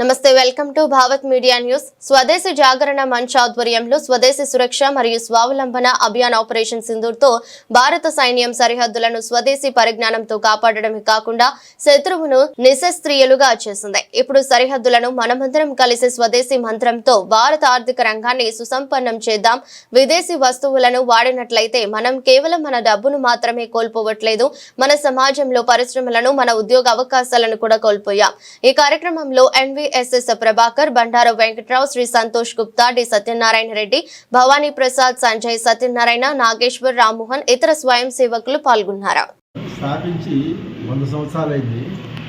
నమస్తే welcome to Bhavat media news. Swadeshi Jagaran Manch ఆధ్వర్యంలో స్వదేశీ సురక్ష మరియు స్వావలంబన అభియాన్ ఆపరేషన్ సింధూర్తో భారత సైన్యం సరిహద్దులను స్వదేశీ పరిజ్ఞానంతో కాపాడడమే కాకుండా శత్రువును నిశస్త్రీయులుగా చేసింది. ఇప్పుడు సరిహద్దులను మనమందరం కలిసి స్వదేశీ మంత్రంతో భారత ఆర్థిక రంగాన్ని సుసంపన్నం చేద్దాం. విదేశీ వస్తువులను వాడినట్లయితే మనం కేవలం మన డబ్బును మాత్రమే కోల్పోవట్లేదు. మన సమాజంలో పరిశ్రమలను మన ఉద్యోగ అవకాశాలను కూడా కోల్పోయాం. ఈ కార్యక్రమంలో ఎన్విఎస్ఎస్ ప్రభాకర్ బండారు వెంకట్రావు శ్రీ సంతోష్ గుప్తా డి సత్యనారాయణ రెడ్డి భవానీ ప్రసాద్ సంజయ్ సత్యనారాయణ నాగేశ్వర్ రామ్మోహన్ ఇతర స్వయం సేవకులు పాల్గొన్నారు. స్థాపించి వంద సంవత్సరాలైంది.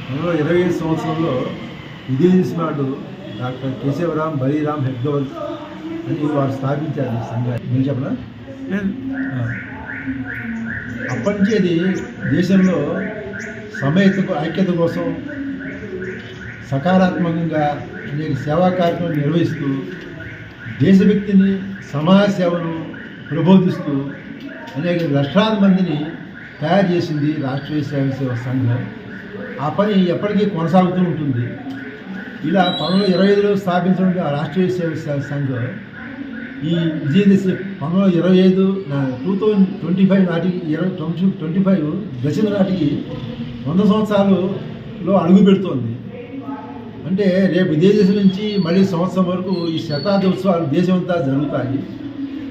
అందులో ఇరవై ఐదు సంవత్సరంలో విజయనాడు డాక్టర్ కేశవరాం బలీరామ్ అని వారు స్థాపించారు ఈ సంఘాన్ని. నేను చెప్పనా? ఆ. అప్పటి నుంచి అది దేశంలో సమయత ఐక్యత కోసం సకారాత్మకంగా అనేక సేవా కార్యక్రమాలు నిర్వహిస్తూ దేశభక్తిని సమాజ సేవను ప్రబోధిస్తూ అనేక లక్షలాది మందిని తయారు చేసింది రాష్ట్రీయ సేవ సేవ సంఘం. ఆ పని ఎప్పటికీ కొనసాగుతూ ఉంటుంది. ఇలా పంతొమ్మిది ఇరవై ఐదులో స్థాపించిన రాష్ట్రీయ సేవ సంఘం ఈ విజయదశ పంతొమ్మిది ఇరవై ఐదు టూ థౌజండ్ ట్వంటీ ఫైవ్ నాటికి ఇరవై ట్వంటీ ట్వంటీ ఫైవ్ దశల నాటికి వంద సంవత్సరాలలో అడుగు పెడుతోంది అంటే రేపు విదేశం దేశం నుంచి మళ్ళీ సంవత్సరం వరకు ఈ శతాబ్ది ఉత్సవాలు దేశమంతా జరుగుతాయి.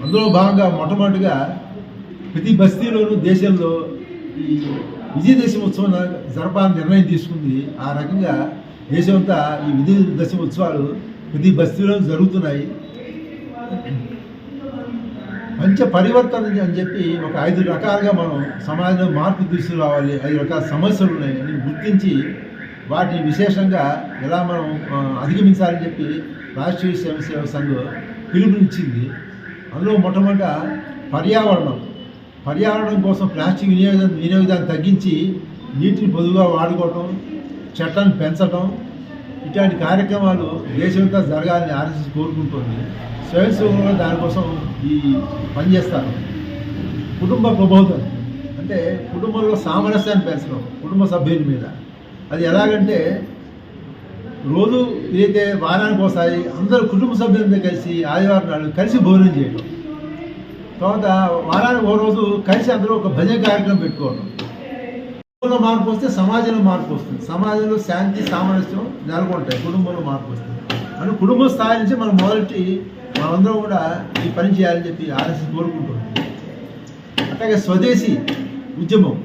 అందులో భాగంగా మొట్టమొదటిగా ప్రతి బస్తీలోనూ దేశంలో ఈ విజయదశమి ఉత్సవం జరపాలని నిర్ణయం తీసుకుంది. ఆ రకంగా దేశమంతా ఈ విజయదశమి ఉత్సవాలు ప్రతి బస్తీలో జరుగుతున్నాయి. మంచి పరివర్తన అని చెప్పి ఒక ఐదు రకాలుగా మనం సమాజంలో మార్పు తీసుకురావాలి ఐదు రకాల సమస్యలు ఉన్నాయి అని గుర్తించి వాటిని విశేషంగా ఎలా మనం అధిగమించాలని చెప్పి రాష్ట్రీయ స్వయం సేవ సంఘం పిలుపునిచ్చింది. అందులో మొట్టమొదట పర్యావరణం. పర్యావరణం కోసం ప్లాస్టిక్ వినియోగం వినియోగాన్ని తగ్గించి నీటిని పొదువుగా వాడుకోవటం చెట్లను పెంచడం ఇట్లాంటి కార్యక్రమాలు దేశమంతా జరగాలని ఆర్ఎస్ఎస్ కోరుకుంటుంది. స్వయం సేవకులుగా దానికోసం ఈ పనిచేస్తారు కుటుంబ ప్రబోధం. అంటే కుటుంబంలో సామరస్యాన్ని పెంచడం కుటుంబ సభ్యుల మీద. అది ఎలాగంటే రోజు ఏదైతే వారానికి ఒకసారి అందరూ కుటుంబ సభ్యులంతా కలిసి ఆదివారం నాడు కలిసి భోజనం చేయడం తర్వాత వారానికి ఓ రోజు కలిసి అందరూ ఒక భజన కార్యక్రమం పెట్టుకోవడం కుటుంబంలో మార్పు వస్తే సమాజంలో మార్పు వస్తుంది. సమాజంలో శాంతి సామరస్యం నెలకొంటాయి. కుటుంబంలో మార్పు వస్తుంది. అని కుటుంబ స్థాయి నుంచి మనం మొదటి మనందరం కూడా ఈ పని చేయాలని చెప్పి ఆర్ఎస్ఎస్ కోరుకుంటుంది అట్లాగే స్వదేశీ ఉద్యమం.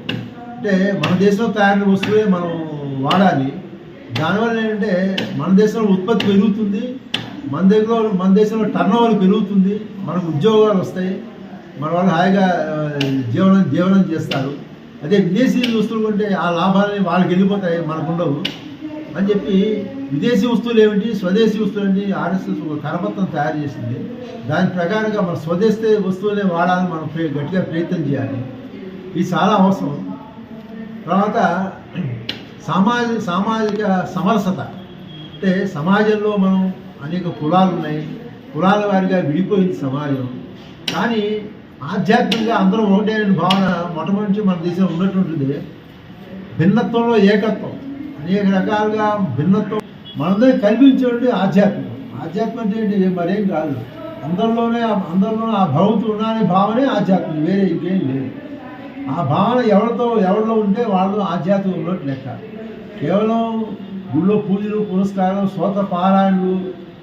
అంటే మన దేశంలో తయారైన వస్తువులే మనం వాడాలి. దానివల్ల ఏంటంటే మన దేశంలో ఉత్పత్తి పెరుగుతుంది మన దగ్గర మన దేశంలో టర్న్ ఓవర్ పెరుగుతుంది మనకు ఉద్యోగాలు వస్తాయి మన వాళ్ళు హాయిగా జీవనం జీవనం చేస్తారు. అదే విదేశీ వస్తువులు కొంటే ఆ లాభాలని వాళ్ళకి వెళ్ళిపోతాయి మనకు ఉండవు. అని చెప్పి విదేశీ వస్తువులు ఏమిటి స్వదేశీ వస్తువులు ఏంటి ఆర్ఎస్ఎస్ ఒక కరపత్రం తయారు చేసింది. దాని ప్రకారంగా మన స్వదేశీ వస్తువులే వాడాలని మనం గట్టిగా ప్రయత్నం చేయాలి. ఇది చాలా అవసరం. తర్వాత సామాజిక సామాజిక సమరసత. అంటే సమాజంలో మనం అనేక కులాలు ఉన్నాయి కులాల వారిగా విడిపోయింది సమాజం. కానీ ఆధ్యాత్మికంగా అందరూ ఒకటే అనే భావన మొట్టమొదటి నుంచి మన దేశంలో ఉన్నటువంటిది భిన్నత్వంలో ఏకత్వం. అనేక రకాలుగా భిన్నత్వం మనందరం కల్పించేటువంటి ఆధ్యాత్మికం ఆధ్యాత్మం అంటే ఏంటి? మరేం కాదు. అందరిలోనే అందరిలోనే ఆ భగవంతుడు ఉన్నాడనే భావనే ఆధ్యాత్మికం వేరే ఇంకేం లేదు. ఆ భావన ఎవరితో ఎవరిలో ఉంటే వాళ్ళు ఆధ్యాత్మికం ఉన్నట్టు లెక్క. కేవలం గుళ్ళో పూజలు పురస్కారం స్వత పారాయణలు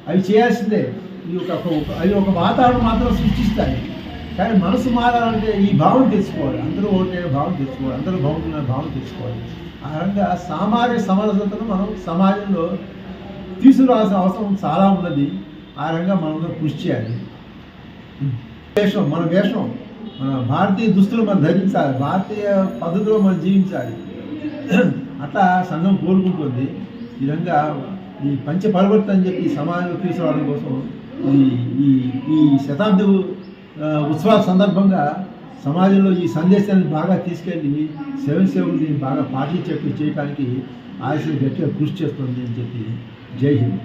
అవి చేయాల్సిందే. ఈ ఒక అవి ఒక వాతావరణం మాత్రం సృష్టిస్తాయి. కానీ మనసు మారాలంటే ఈ భావం తెచ్చుకోవాలి. అందరూ ఒకటే భావం తెచ్చుకోవాలి. అందరూ బాగుంటున్న భావం తెచ్చుకోవాలి. ఆ రకంగా సామాజిక సమరసతను మనం సమాజంలో తీసుకురావాల్సిన అవసరం చాలా ఉన్నది. ఆ రకంగా మనందరూ కృషి చేయాలి. వేషం మన వేషం. మన భారతీయ దుస్తులు మనం ధరించాలి భారతీయ పద్ధతిలో మనం జీవించాలి. అట్లా సంఘం కోరుకుంటుంది. ఈ విధంగా ఈ పంచ పరివర్తన అని చెప్పి సమాజంలో తీసుకురావడం కోసం ఈ ఈ ఈ శతాబ్ది ఉత్సవాల సందర్భంగా సమాజంలో ఈ సందేశాన్ని బాగా తీసుకెళ్ళి సేవ సేవలు దీన్ని బాగా పాటించేట్టు చేయడానికి ఆశ గట్టిగా కృషి చేస్తుంది అని చెప్పి జై హింద్.